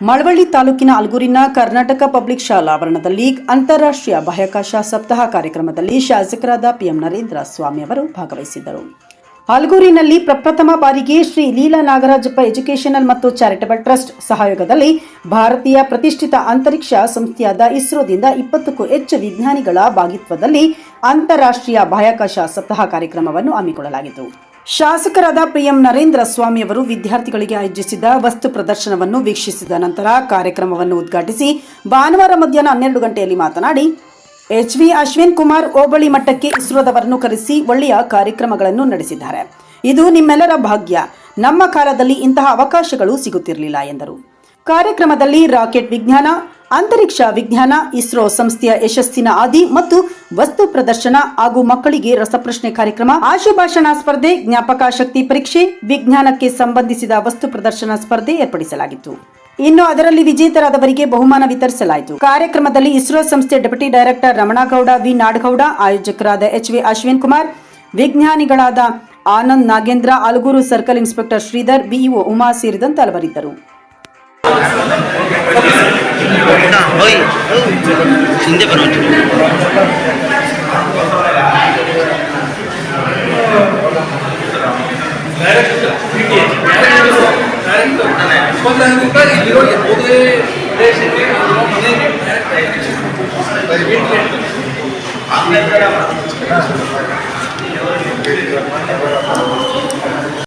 ಮಳವಳ್ಳಿ ತಾಲೂಕಿನ ಅಲ್ಗೂರಿನ ಕರ್ನಾಟಕ ಪಬ್ಲಿಕ್ ಶಾಲಾ ಆವರಣದಲ್ಲಿ ಅಂತಾರಾಷ್ಟ್ರೀಯ ಬಾಹ್ಯಾಕಾಶ ಸಪ್ತಾಹ ಕಾರ್ಯಕ್ರಮದಲ್ಲಿ ಶಾಸಕರಾದ ಪಿಎಂ ನರೇಂದ್ರ ಸ್ವಾಮಿ ಅವರು ಭಾಗವಹಿಸಿದ್ದರು. ಅಲ್ಗೂರಿನಲ್ಲಿ ಪ್ರಪ್ರಥಮ ಬಾರಿಗೆ ಶ್ರೀ ಲೀಲಾ ನಾಗರಾಜಪ್ಪ ಎಜುಕೇಷನಲ್ ಮತ್ತು ಚಾರಿಟಬಲ್ ಟ್ರಸ್ಟ್ ಸಹಯೋಗದಲ್ಲಿ ಭಾರತೀಯ ಪ್ರತಿಷ್ಠಿತ ಅಂತರಿಕ್ಷ ಸಂಸ್ಥೆಯಾದ ಇಸ್ರೋದಿಂದ ಇಪ್ಪತ್ತಕ್ಕೂ ಹೆಚ್ಚು ವಿಜ್ಞಾನಿಗಳ ಭಾಗಿತ್ವದಲ್ಲಿ ಅಂತಾರಾಷ್ಟ್ರೀಯ ಬಾಹ್ಯಾಕಾಶ ಸಪ್ತಾಹ ಕಾರ್ಯಕ್ರಮವನ್ನು ಹಮ್ಮಿಕೊಳ್ಳಲಾಗಿತ್ತು. ಶಾಸಕರಾದ ಪಿಎಂ ನರೇಂದ್ರ ಸ್ವಾಮಿ ಅವರು ವಿದ್ಯಾರ್ಥಿಗಳಿಗೆ ಆಯೋಜಿಸಿದ್ದ ವಸ್ತು ಪ್ರದರ್ಶನವನ್ನು ವೀಕ್ಷಿಸಿದ ನಂತರ ಕಾರ್ಯಕ್ರಮವನ್ನು ಉದ್ಘಾಟಿಸಿ ಭಾನುವಾರ ಮಧ್ಯಾಹ್ನ ಹನ್ನೆರಡು ಗಂಟೆಯಲ್ಲಿ ಮಾತನಾಡಿ ಎಚ್ ವಿ ಅಶ್ವಿನ್ ಕುಮಾರ್ ಹೋಬಳಿ ಮಟ್ಟಕ್ಕೆ ಇಸ್ರೋದವರನ್ನು ಕರೆಸಿ ಒಳ್ಳೆಯ ಕಾರ್ಯಕ್ರಮಗಳನ್ನು ನಡೆಸಿದ್ದಾರೆ. ಇದು ನಿಮ್ಮೆಲ್ಲರ ಭಾಗ್ಯ. ನಮ್ಮ ಕಾಲದಲ್ಲಿ ಇಂತಹ ಅವಕಾಶಗಳು ಸಿಗುತ್ತಿರಲಿಲ್ಲ ಎಂದರು. ಕಾರ್ಯಕ್ರಮದಲ್ಲಿ ರಾಕೆಟ್ ವಿಜ್ಞಾನ, ಅಂತರಿಕ್ಷ ವಿಜ್ಞಾನ, ಇಸ್ರೋ ಸಂಸ್ಥೆಯ ಯಶಸ್ಸಿನ ಆದಿ ಮತ್ತು ವಸ್ತು ಪ್ರದರ್ಶನ ಹಾಗೂ ಮಕ್ಕಳಿಗೆ ರಸಪ್ರಶ್ನೆ ಕಾರ್ಯಕ್ರಮ, ಆಶುಭಾಷಣ ಸ್ಪರ್ಧೆ, ಜ್ಞಾಪಕ ಶಕ್ತಿ ಪರೀಕ್ಷೆ, ವಿಜ್ಞಾನಕ್ಕೆ ಸಂಬಂಧಿಸಿದ ವಸ್ತು ಪ್ರದರ್ಶನ ಸ್ಪರ್ಧೆ ಏರ್ಪಡಿಸಲಾಗಿತ್ತು. ಇನ್ನು ಅದರಲ್ಲಿ ವಿಜೇತರಾದವರಿಗೆ ಬಹುಮಾನ ವಿತರಿಸಲಾಯಿತು. ಕಾರ್ಯಕ್ರಮದಲ್ಲಿ ಇಸ್ರೋ ಸಂಸ್ಥೆ deputy director Ramanagowda, V. Nadagouda, ಆಯೋಜಕರಾದ H. V. Ashwin Kumar, ವಿಜ್ಞಾನಿಗಳಾದ Anand Nagendra, Alagur circle inspector Shridhar BEO Uma ಸೇರಿದಂತೆ ಹಲವರಿದ್ದರು. 거의 군대 변한 줄